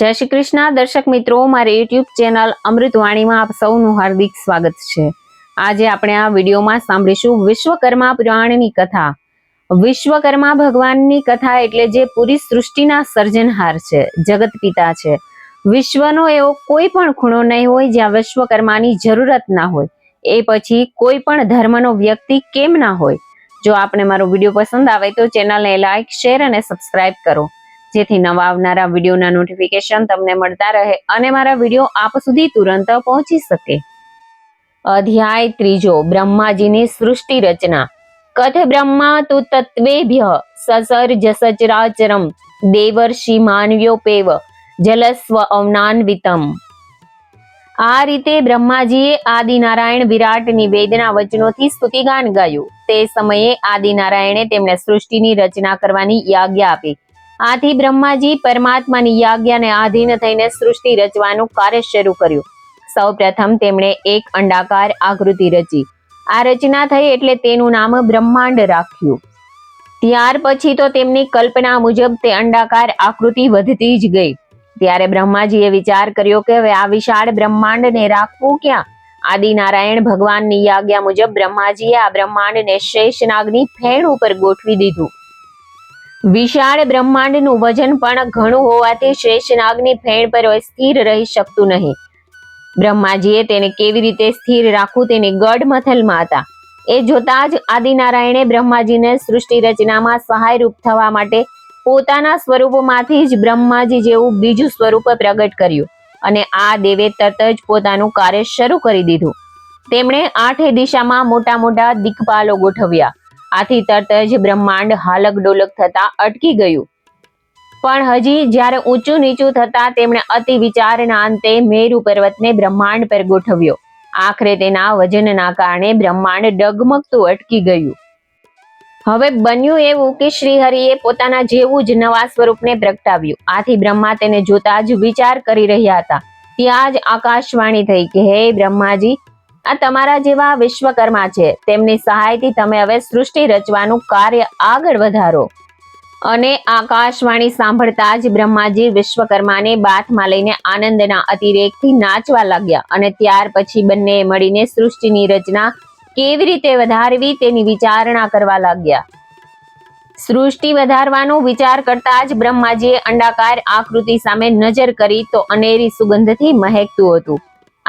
જય શ્રી કૃષ્ણ. દર્શક મિત્રો, મારી યુટ્યુબ ચેનલ અમૃતવાણીમાં આપ સૌનું હાર્દિક સ્વાગત છે. આજે આપણે આ વિડીયોમાં સાંભળીશું વિશ્વકર્મા પુરાણની કથા. વિશ્વકર્મા ભગવાનની કથા એટલે જે પૂરી સૃષ્ટિના સર્જનહાર છે, જગત પિતા છે. વિશ્વનો એવો કોઈ પણ ખૂણો નહીં હોય જ્યાં વિશ્વકર્માની જરૂરત ના હોય. એ પછી કોઈ પણ ધર્મનો વ્યક્તિ કેમ ના હોય. જો આપને મારો વીડિયો પસંદ આવે તો ચેનલને લાઈક, શેર અને સબસ્ક્રાઇબ કરો. જેથી નવા આવનારા વિડીયોના નોટિફિકેશન તમને મળતા રહે અને મારા વીડિયો આપ સુધી તુરંત પહોંચી શકે. અધ્યાય ત્રીજો, બ્રહ્માજીની સૃષ્ટિ રચના. કથ બ્રહ્મા તુ તત્વેભ્ય સસર જસચરાચરમ દેવર્ષિ માનવ્યોપેવ જલસ્વ અવનાન્વિતમ. આ રીતે બ્રહ્માજીએ આદિનારાયણ વિરાટની વેદના વચનોથી સ્તુતિગાન ગાયું. તે સમયે આદિનારાયણે તેમને સૃષ્ટિની રચના કરવાની આજ્ઞા આપી. આથી બ્રહ્માજી પરમાત્માની આજ્ઞાને આધીન થઈને સૃષ્ટિ રચવાનું કાર્ય શરૂ કર્યું. સૌ પ્રથમ તેમણે એક અંડાકાર આકૃતિ રચી. આ રચના થઈ એટલે તેનું નામ બ્રહ્માંડ રાખ્યું. ત્યાર પછી તો તેમની કલ્પના મુજબ તે અંડાકાર આકૃતિ વધતી જ ગઈ. ત્યારે બ્રહ્માજીએ વિચાર કર્યો કે હવે આ વિશાળ બ્રહ્માંડને રાખવું ક્યાં? આદિનારાયણ ભગવાનની યાજ્ઞા મુજબ બ્રહ્માજીએ આ બ્રહ્માંડને શેષનાગની ફેણ ઉપર ગોઠવી દીધું. વિશાળ બ્રહ્માંડનું વજન પણ ઘણું હોવાથી શેષનાગની ફેણ પર સ્થિર રહી શકતું નહીં. બ્રહ્માજીએ તેને કેવી રીતે સ્થિર રાખવું તેની ગઢ મથલમાં હતા. એ જોતા જ આદિનારાયણે બ્રહ્માજીને સૃષ્ટિ રચનામાં સહાયરૂપ થવા માટે પોતાના સ્વરૂપમાંથી જ બ્રહ્માજી જેવું બીજું સ્વરૂપ પ્રગટ કર્યું અને આ દેવે તરત જ પોતાનું કાર્ય શરૂ કરી દીધું. તેમણે આઠે દિશામાં મોટા મોટા દિગ્પાલો ગોઠવ્યા. આથી તરત જ બ્રહ્માંડ હાલક ડોલક થતા અટકી ગયું. પણ હજી જ્યારે ઊંચું નીચું થતા તેમણે અતિ વિચારના અંતે મેરુ પર્વતને બ્રહ્માંડ પર ગોઠવ્યો. આખરે તેના વજનના કારણે બ્રહ્માંડ ડગમગતું અટકી ગયું. હવે બન્યું એવું કે શ્રીહરિએ પોતાના જેવું જ નવા સ્વરૂપને પ્રગટાવ્યું. આથી બ્રહ્મા તેને જોતા જ વિચાર કરી રહ્યા હતા. ત્યાં જ આકાશવાણી થઈ કે, હે બ્રહ્માજી આ તમારા જેવા વિશ્વકર્મા છે. તેમની સહાયથી તમે હવે સૃષ્ટિ રચવાનું કાર્ય આગળ વધારો. અને આકાશવાણી સાંભળતા જ બ્રહ્માજી વિશ્વકર્માને બાથમાં લઈને આનંદના અતિરેકથી નાચવા લાગ્યા અને ત્યાર પછી બંને મળીને સૃષ્ટિની રચના કેવી રીતે વધારવી તેની વિચારણા કરવા લાગ્યા. સૃષ્ટિ વધારવાનો વિચાર કરતા જ બ્રહ્માજીએ અંડાકાર આકૃતિ સામે નજર કરી તો અનેરી સુગંધથી મહેકતું હતું.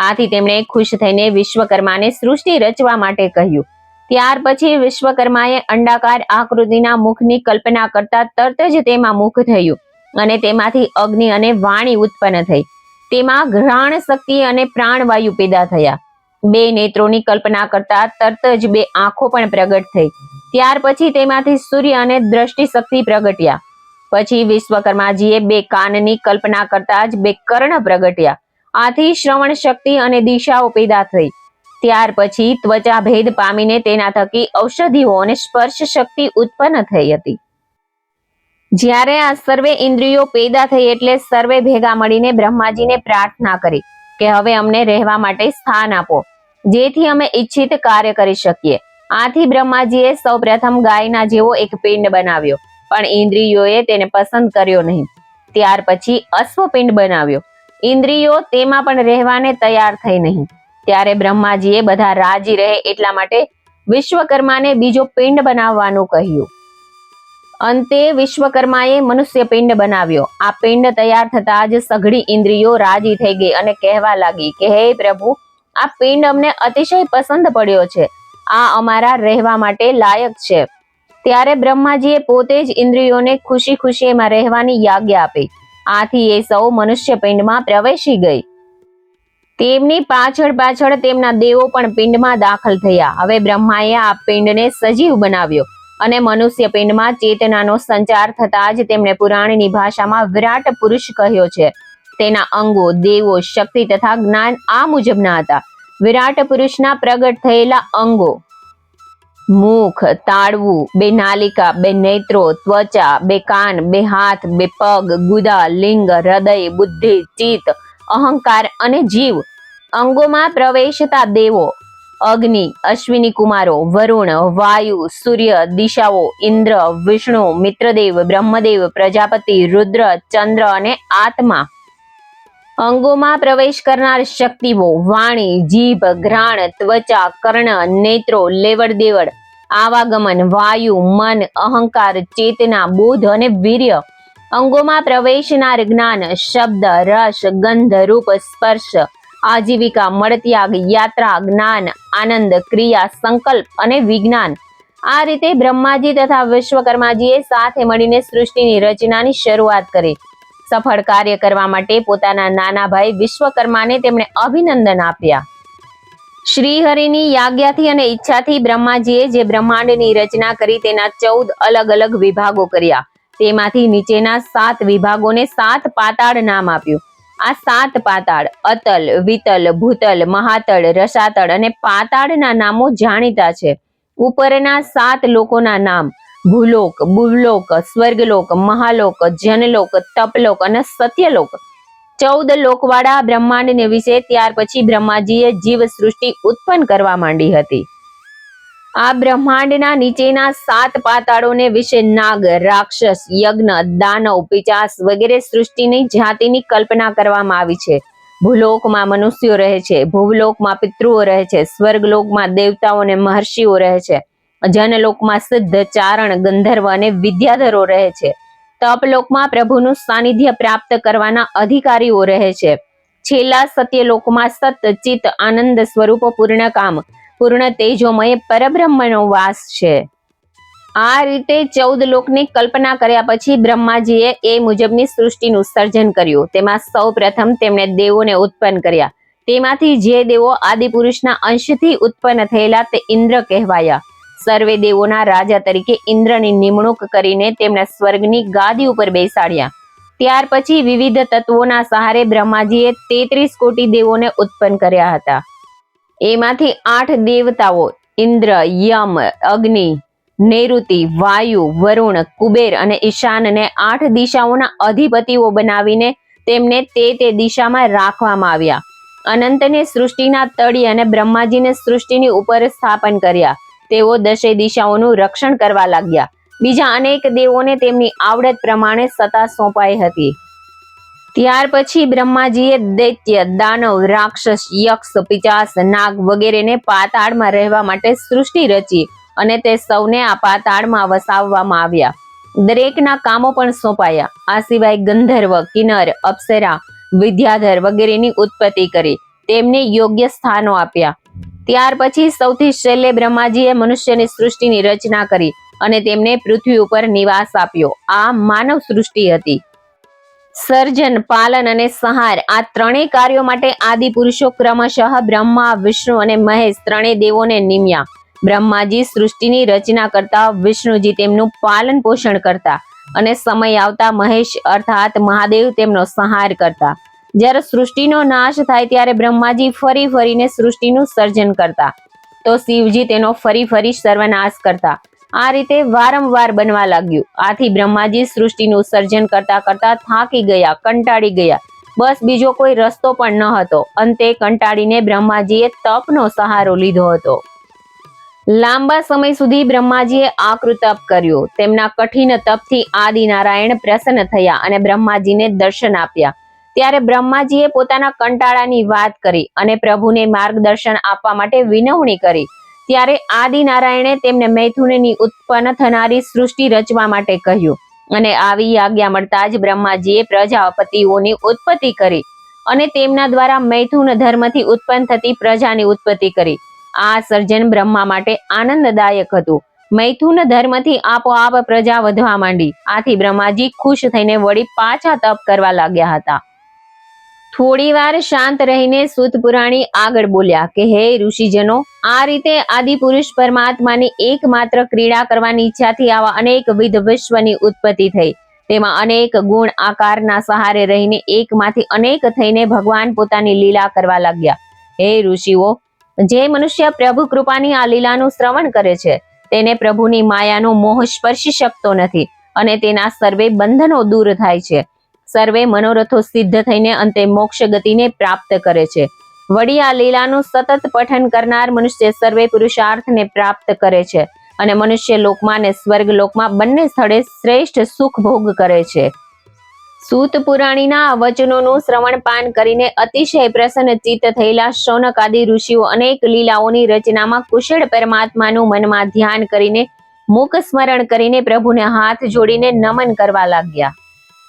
આથી તેમણે ખુશ થઈને વિશ્વકર્માને સૃષ્ટિ રચવા માટે કહ્યું. ત્યાર પછી વિશ્વકર્માએ અંડાકાર આકૃતિના મુખની કલ્પના કરતા તરત જ તેમાં મુખ થયું અને તેમાંથી અગ્નિ અને વાણી ઉત્પન્ન થઈ. તેમાં ઘ્રાણ શક્તિ અને પ્રાણવાયુ પેદા થયા. બે નેત્રોની કલ્પના કરતા તરત જ બે આંખો પણ પ્રગટ થઈ. ત્યાર પછી તેમાંથી સૂર્ય અને દ્રષ્ટિ શક્તિ પ્રગટ્યા. પછી વિશ્વકર્માજીએ બે કાનની કલ્પના કરતા જ બે કર્ણ પ્રગટ્યા. આથી શ્રવણ શક્તિ અને દિશાઓ પેદા થઈ. ત્યાર પછી ત્વચા ભેદ પામીને તેના થકી ઔષધિઓ અને સ્પર્શ શક્તિ ઉત્પન્ન થઈ હતી. જ્યારે આ સર્વે ઇન્દ્રિયો પેદા થઈ એટલે સર્વે ભેગા મળીને બ્રહ્માજીને પ્રાર્થના કરી કે હવે અમને રહેવા માટે સ્થાન આપો, જેથી અમે ઈચ્છિત કાર્ય કરી શકીએ. આથી બ્રહ્માજીએ સૌપ્રથમ ગાયના જેવો એક પિંડ બનાવ્યો, પણ ઇન્દ્રિયોએ તેને પસંદ કર્યો નહીં. ત્યાર પછી અશ્વપિંડ બનાવ્યો ઇન્દ્રિયો તેમાં પણ રહેવાને તૈયાર થઈ નહીં. ત્યારે બ્રહ્માજીએ બધા રાજી રહે એટલા માટે વિશ્વકર્માને બીજો પિંડ બનાવવાનું કહ્યું. અંતે વિશ્વકર્માએ મનુષ્ય પિંડ બનાવ્યો. આ પિંડ તૈયાર થતા જ સઘળી ઇન્દ્રિયો રાજી થઈ ગઈ અને કહેવા લાગી કે, હે પ્રભુ, આ પિંડ અમને અતિશય પસંદ પડ્યો છે. આ અમારા રહેવા માટે લાયક છે. ત્યારે બ્રહ્માજીએ પોતે જ ઇન્દ્રિયોને ખુશી ખુશી એમાં રહેવાની યાજ્ઞા આપી. આથી એ સૌ મનુષ્ય પિંડમાં પ્રવેશી ગઈ. તેમની પાછળ પાછળ તેમના દેવો પણ પિંડમાં દાખલ થયા. હવે બ્રહ્માએ આ પિંડને સજીવ બનાવ્યો અને મનુષ્ય પિંડમાં ચેતનાનો સંચાર થતા જ તેમણે પુરાણની ભાષામાં વિરાટ પુરુષ કહ્યો છે. તેના અંગો, દેવો, શક્તિ તથા જ્ઞાન આ મુજબના હતા. વિરાટ પુરુષના પ્રગટ થયેલા અંગો મુખ તાળવું, બે નાલિકા, બે નેત્રો, ત્વચા, બે કાન, બે હાથ, બે પગ, ગુદા, લિંગ, હૃદય, બુદ્ધિ, ચિત્ત, અહંકાર અને જીવ. અંગોમાં પ્રવેશતા દેવો, અગ્નિ, અશ્વિની કુમારો, વરુણ, વાયુ, સૂર્ય, દિશાઓ, ઇન્દ્ર, વિષ્ણુ, મિત્રદેવ, બ્રહ્મદેવ, પ્રજાપતિ, રુદ્ર, ચંદ્ર અને આત્મા. અંગોમાં પ્રવેશ કરનાર શક્તિઓ, વાણી, જીભ, ઘ્રાણ, ત્વચા, કર્ણ, નેત્રો, લેવડ દેવડ, આવાગમન, વાયુ, મન, અહંકાર, ચેતના, બોધ અને વીર્ય. અંગોમાં પ્રવેશનાર જ્ઞાન, શબ્દ, રસ, ગંધ, રૂપ, સ્પર્શ, આજીવિકા, મળત્યાગ, યાત્રા, જ્ઞાન, આનંદ, ક્રિયા, સંકલ્પ અને વિજ્ઞાન. આ રીતે બ્રહ્માજી તથા વિશ્વકર્માજીએ સાથે મળીને સૃષ્ટિની રચનાની શરૂઆત કરી. સફળ કાર્ય કરવા માટે પોતાના નાના ભાઈ વિશ્વકર્માને તેમણે અભિનંદન આપ્યા. શ્રીહરિની યાજ્ઞાથી અને ઈચ્છાથી બ્રહ્માજીએ જે બ્રહ્માંડની રચના કરી તેના ચૌદ અલગ અલગ વિભાગો કર્યા. તેમાંથી નીચેના સાત વિભાગોને સાત પાતાળ નામ આપ્યું. આ સાત પાતાળ અતલ, વિતલ, ભૂતલ, મહાતળ, રસાતળ અને પાતાળના નામો જાણીતા છે. ઉપરના સાત લોકોના નામ ભૂલોક ભૂલોક સ્વર્ગલોક, મહાલોક, જનલોક, તપલોક અને સત્યલોક. ચૌદ લોકવાળા બ્રહ્માંડને વિશે ત્યાર પછી બ્રહ્માજીએ જીવ સૃષ્ટિ ઉત્પન્ન કરવા માંડી હતી. આ બ્રહ્માંડના નીચેના સાત પાતાળોને વિશે નાગ, રાક્ષસ, યજ્ઞ, દાનવ, પિચાસ વગેરે સૃષ્ટિની જાતિની કલ્પના કરવામાં આવી છે. ભૂલોકમાં મનુષ્યો રહે છે ભૂલોકમાં પિતૃઓ રહે છે, સ્વર્ગલોકમાં દેવતાઓ અને મહર્ષિઓ રહે છે. જનલોકમાં સિદ્ધ ચારણ ગંધર્વ અને વિદ્યાધરો રહે છે. તપલોકમાં પ્રભુનું સાનિધ્ય પ્રાપ્ત કરવાના અધિકારીઓ રહે છે. છેલ્લા સત્યલોકમાં સત ચિત આનંદ સ્વરૂપ પૂર્ણ કામ, પૂર્ણ તેજોમય પરબ્રહ્મનો વાસ છે. આ રીતે ચૌદ લોકની કલ્પના કર્યા પછી બ્રહ્માજીએ એ મુજબની સૃષ્ટિનું સર્જન કર્યું. તેમાં સૌ પ્રથમ તેમણે દેવોને ઉત્પન્ન કર્યા. તેમાંથી જે દેવો આદિપુરુષના અંશથી ઉત્પન્ન થયેલા તે ઇન્દ્ર કહેવાયા. સર્વે દેવોના રાજા તરીકે ઇન્દ્રની નિમણૂક કરીને તેમને સ્વર્ગની ગાદી ઉપર બેસાડ્યા. ત્યાર પછી વિવિધ તત્વોના સહારે બ્રહ્માજીએ તેત્રીસ કોટી દેવોને ઉત્પન્ન કર્યા હતા. એમાંથી આઠ દેવતાઓ ઇન્દ્ર, યમ, અગ્નિ, નૈઋતિ, વાયુ, વરુણ, કુબેર અને ઈશાનને આઠ દિશાઓના અધિપતિઓ બનાવીને તેમને તે તે દિશામાં રાખવામાં આવ્યા. અનંતને સૃષ્ટિના તળી અને બ્રહ્માજીને સૃષ્ટિની ઉપર સ્થાપન કર્યા. તેઓ દશે દિશાઓનું રક્ષણ કરવા લાગ્યા. બીજા અનેક દેવોને તેમની આવડત પ્રમાણે સત્તા સોંપાઈ હતી. ત્યાર પછી બ્રહ્માજીએ દૈત્ય, દાનવ, રાક્ષસ, યક્ષ, પિચાસ, નાગ વગેરેને પાતાળમાં રહેવા માટે સૃષ્ટિ રચી અને તે સૌને આ પાતાળમાં વસાવવામાં આવ્યા. દરેકના કામો પણ સોંપાયા. આ સિવાય ગંધર્વ, કિન્નર, અપ્સરા, વિદ્યાધર વગેરેની ઉત્પત્તિ કરી. તેમને યોગ્ય સ્થાનો આપ્યા. ત્યાર પછી સૌથી છેલ્લે બ્રહ્માજીએ મનુષ્યની સૃષ્ટિની રચના કરી અને તેમને પૃથ્વી ઉપર નિવાસ આપ્યો. આ માનવ સૃષ્ટિ હતી. સર્જન, પાલન અને સંહાર આ ત્રણેય કાર્યો માટે આદિ પુરુષો ક્રમશઃ બ્રહ્મા, વિષ્ણુ અને મહેશ ત્રણેય દેવોને નિમ્યા. બ્રહ્માજી સૃષ્ટિની રચના કરતા વિષ્ણુજી તેમનું પાલન પોષણ કરતા અને સમય આવતા મહેશ અર્થાત મહાદેવ તેમનો સંહાર કરતા. જ્યારે સૃષ્ટિનો નાશ થાય ત્યારે બ્રહ્માજી ફરી ફરીને સૃષ્ટિનું સર્જન કરતા. તો શિવજી તેનો ફરી ફરી સર્વનાશ કરતા. આ રીતે વારંવાર બનવા લાગ્યું. આથી બ્રહ્માજી સૃષ્ટિનું સર્જન કરતા કરતા થાકી ગયા, કંટાળી ગયા. બસ બીજો કોઈ રસ્તો પણ ન હતો. અંતે કંટાળીને બ્રહ્માજીએ તપનો સહારો લીધો હતો. લાંબા સમય સુધી બ્રહ્માજીએ આકૃ તપ કર્યો. તેમના કઠિન તપથી આદિનારાયણ પ્રસન્ન થયા અને બ્રહ્માજીને દર્શન આપ્યા. ત્યારે બ્રહ્માજીએ પોતાના કંટાળાની વાત કરી અને પ્રભુને માર્ગદર્શન આપવા માટે વિનવણી કરી. ત્યારે આદિનારાયણે તેમને મૈથુનની ઉત્પન્ન થનારી સૃષ્ટિ રચવા માટે કહ્યું અને આવી આજ્ઞા મળતા જ બ્રહ્માજીએ પ્રજાપતિઓની ઉત્પત્તિ કરી અને તેમના દ્વારા મૈથુન ધર્મથી ઉત્પન્ન થતી પ્રજાની ઉત્પત્તિ કરી. આ સર્જન બ્રહ્મા માટે આનંદદાયક હતું. મૈથુન ધર્મથી આપોઆપ પ્રજા વધવા માંડી. આથી બ્રહ્માજી ખુશ થઈને વળી પાછા તપ કરવા લાગ્યા હતા. થોડી વાર શાંત રહીને સુત પુરાણી આગળ બોલ્યા કે, હે ઋષિજનો, આ રીતે આદિ પુરુષ પરમાત્માની એકમાત્ર ક્રીડા કરવાની ઈચ્છાથી આવા અનેક વિધ વિશ્વની ઉત્પત્તિ થઈ. તેમાં અનેક ગુણ આકારના સહારે રહીને એકમાંથી અનેક થઈને ભગવાન પોતાની લીલા કરવા લાગ્યા. હે ઋષિઓ, જે મનુષ્ય પ્રભુ કૃપાની આ લીલાનું શ્રવણ કરે છે, તેને પ્રભુની માયાનો મોહ સ્પર્શી શકતો નથી અને તેના સર્વે બંધનો દૂર થાય છે. સર્વે મનોરથો સિદ્ધ થઈને અંતે મોક્ષ ગતિને પ્રાપ્ત કરે છે. વળી આ લીલાનું સતત પઠન કરનાર મનુષ્ય સર્વે પુરુષાર્થને પ્રાપ્ત કરે છે અને મનુષ્ય લોકમાં અને સ્વર્ગ લોકમાં બંને સ્થળે શ્રેષ્ઠ સુખ ભોગ કરે છે. સૂત પુરાણીના વચનોનું શ્રવણ પાન કરીને અતિશય પ્રસન્ન ચિત્ત થયેલા શૌનક આદિ ઋષિઓ અનેક લીલાઓની રચનામાં કુશળ પરમાત્માનું મનમાં ધ્યાન કરીને મુખ સ્મરણ કરીને પ્રભુને હાથ જોડીને નમન કરવા લાગ્યા.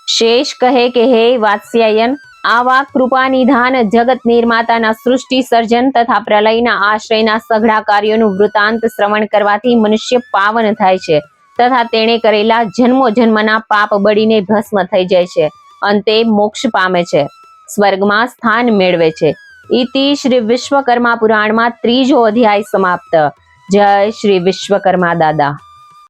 શેષ કહે કે, હે વાત્સ્યાયન, આવા કૃપા નિધાન જગત નિર્માતાના સૃષ્ટિ સર્જન તથા પ્રલયના આશ્રયના સઘળા કાર્યોનું વૃતાંત શ્રવણ કરવાથી મનુષ્ય પાવન થાય છે તથા તેણે કરેલા જન્મો જન્મના પાપ બળીને ભસ્મ થઈ જાય છે, અંતે મોક્ષ પામે છે, સ્વર્ગમાં સ્થાન મેળવે છે. ઇતિ શ્રી વિશ્વકર્મા પુરાણમાં ત્રીજો અધ્યાય સમાપ્ત. જય શ્રી વિશ્વકર્મા દાદા.